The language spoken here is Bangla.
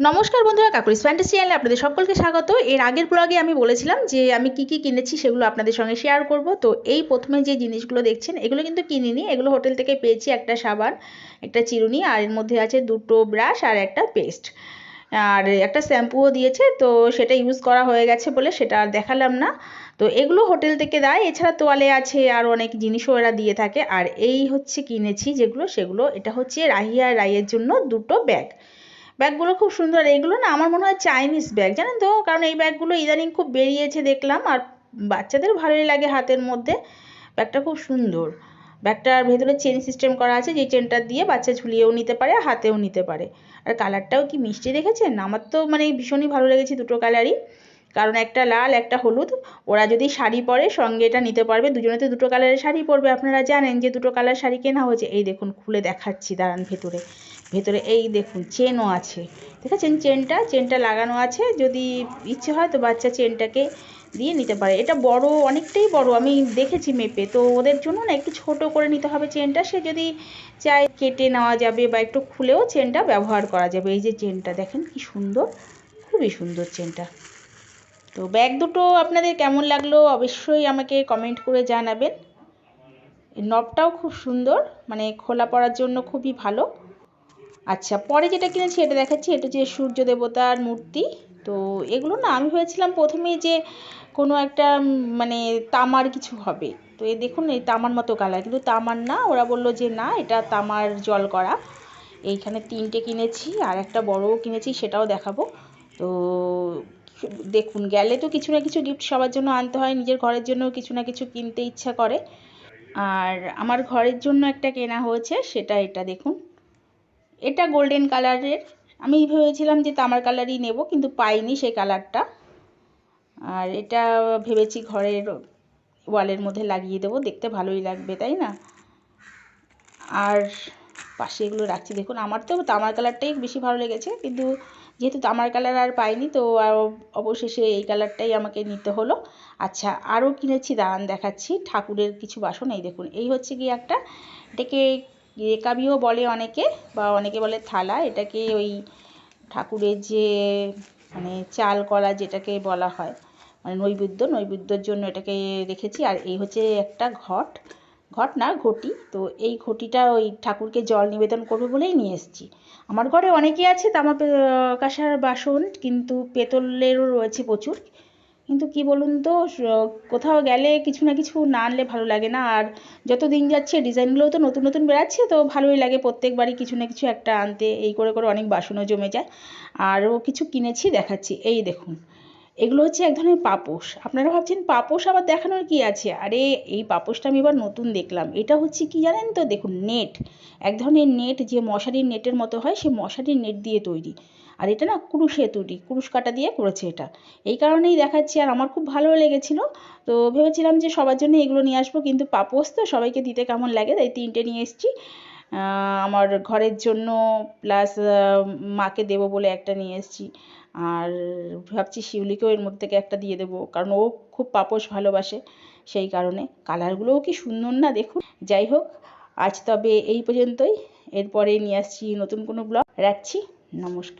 নমস্কার বন্ধুরা, কাকুরিস ফ্যান্টাসি চ্যানেলে আপনাদের সকলকে স্বাগত। এর আগের ব্লগে আমি বলেছিলাম যে আমি কি কি কিনেছি সেগুলো আপনাদের সঙ্গে শেয়ার করব। তো এই প্রথমে যে জিনিসগুলো দেখছেন, এগুলো কিন্তু কিনিনি। এগুলো হোটেল থেকে পেয়েছি একটা সাবান, একটা চিরুনি, আর এর মধ্যে আছে দুটো ব্রাশ আর একটা পেস্ট। আর একটা শ্যাম্পুও দিয়েছে, তো সেটা ইউজ করা হয়ে গেছে বলে সেটা আর দেখালাম না। তো এগুলো হোটেল থেকে দেয়। এছাড়া তোয়ালে আছে আর অনেক জিনিসও এরা দিয়ে থাকে। আর এই হচ্ছে কিনেছি যেগুলো, সেগুলো, এটা হচ্ছে রাহিয়া রাইয়ের জন্য দুটো ব্যাগ। ব্যাগগুলো খুব সুন্দর। এইগুলো না আমার মনে হয় চাইনিজ ব্যাগ জানেন তো? কারণ এই ব্যাগগুলো ইদানিং খুব বেরিয়েছে দেখলাম। আর বাচ্চাদের ভালোই লাগে হাতের মধ্যে। ব্যাগটা খুব সুন্দর। ব্যাগটার ভেতরে চেন সিস্টেম করা আছে যে চেনটা দিয়ে বাচ্চা ঝুলিয়েও নিতে পারে, হাতেও নিতে পারে। আর কালারটাও কি মিষ্টি দেখেছেন? আমার তো মানে ভীষণই ভালো লেগেছে দুটো কালারই কারণ একটা লাল, একটা হলুদ। ওরা যদি শাড়ি পরে সঙ্গে এটা নিতে পারবে দুজনে তো দুটো কালারের শাড়ি পরবে। আপনারা জানেন যে দুটো কালার শাড়ি কেনা হয়েছে। এই দেখুন, খুলে দেখাচ্ছি দাঁড়ান ভেতরে। ভেতরে এই দেখুন চেনও আছে। ঠিক আছে চেনটা চেনটা লাগানো আছে। যদি ইচ্ছে হয় তো বাচ্চা চেনটাকে দিয়ে নিতে পারে। এটা বড়, অনেকটাই বড়। আমি দেখেছি মেপে তো ওদের জন্য না একটু ছোট করে নিতে হবে চেনটা সে যদি চায় কেটে নেওয়া যাবে বা একটু খুলেও চেনটা ব্যবহার করা যাবে। এই যে চেনটা দেখেন কি সুন্দর? খুবই সুন্দর চেনটা তো ব্যাগ দুটো আপনাদের কেমন লাগল অবশ্যই আমাকে কমেন্ট করে জানাবেন। নবটাও খুব সুন্দর মানে খোলা পড়ার জন্য খুবই ভালো। আচ্ছা পরে যেটা কিনেছি এটা দেখাচ্ছি, এটা যে সূর্য দেবতার মূর্তি। তো এগুলো না, আমি ভেবেছিলাম প্রথমেই যে কোনো একটা মানে তামার কিছু হবে। তো এ দেখুন, এই তামার মতো কালার। কিন্তু তামার না, ওরা বলল যে না, এটা তামার জল করা। এইখানে তিনটে কিনেছি, আর একটা বড়ও কিনেছি, সেটাও দেখাবো। তো দেখুন, গেলে তো কিছু না কিছু গিফট সবার জন্য আনতে হয়, নিজের ঘরের জন্য কিছু না কিছু কিনতে ইচ্ছা করে। আর আমার ঘরের জন্য একটা কেনা হয়েছে, সেটা এটা দেখুন। এটা গোল্ডেন কালারের আমি ভেবেছিলাম যে তামার কালারই নেব, কিন্তু পাইনি সেই কালারটা আর এটা ভেবেছি ঘরের ওয়ালের মধ্যে লাগিয়ে দেবো, দেখতে ভালোই লাগবে, তাই না? আর পাশে এগুলো রাখছি। দেখুন, আমার তো তামার কালারটাই বেশি ভালো লেগেছে, কিন্তু যেহেতু তামার কালার আর পাইনি, তো অবশেষে এই কালারটাই আমাকে নিতে হলো। আচ্ছা আরও কিনেছি, দাঁড়ান দেখাচ্ছি, ঠাকুরের কিছু বাসন, এই দেখুন, এই হচ্ছে কি একটা, এটাকে রেকাবিও বলে অনেকে, বা অনেকে বলে থালা, এটাকে ওই ঠাকুরের যে মানে চাল কলা যেটাকে বলা হয় মানে নৈবেদ্য, নৈবেদ্যর জন্য এটাকে রেখেছি, আর এই হচ্ছে একটা ঘট। ঘট না ঘটি। তো এই ঘটিটা ওই ঠাকুরকে জল নিবেদন করবে বলেই নিয়ে এসেছি। আমার ঘরে অনেকেই আছে, তামা কাঁসার বাসন, কিন্তু পেতলেরও রয়েছে প্রচুর। কিন্তু কি বলুন তো কোথাও গেলে কিছু না কিছু না আনলে ভালো লাগে না। আর যত দিন যাচ্ছে ডিজাইনগুলোও তো নতুন নতুন বেরাচ্ছে তো ভালোই লাগে প্রত্যেকবারই কিছু না কিছু একটা আনতে। এই করে করে অনেক বাসনও জমে যায়। আরও কিছু কিনেছি, দেখাচ্ছি। এই দেখুন এগুলো হচ্ছে এক ধরনের পাপোশ। আপনারা ভাবছেন পাপোশ আবার দেখানোর কি আছে? আরে, এই পাপোশটা আমি এবার নতুন দেখলাম। এটা হচ্ছে কি জানেন তো? দেখুন, নেট। এক ধরনের নেট যে মশারির নেটের মতো হয়, সে মশারির নেট দিয়ে তৈরি। আর এটা না কুরুশে তৈরি, কুরুশ কাটা দিয়ে করেছে এটা। এই কারণেই দেখাচ্ছি, আর আমার খুব ভালো লেগেছিলো। তো ভেবেছিলাম যে সবার জন্য এগুলো নিয়ে আসব, কিন্তু পাপোশ তো সবাইকে দিতে কেমন লাগে, তাই তিনটে নিয়ে এসেছি। আমার ঘরের জন্য প্লাস মাকে দেবো বলে একটা নিয়ে এসেছি। আর ভাবছি শিউলিকেও এর মধ্যে থেকে একটা দিয়ে দেবো, কারণ ও খুব পাপোশ ভালোবাসে সেই কারণে। কালারগুলোও কি সুন্দর না দেখুন। যাই হোক, আজ তবে এই পর্যন্তই। এরপরে নিয়ে আসছি নতুন কোনো ব্লগ রাখছি। নমস্কার।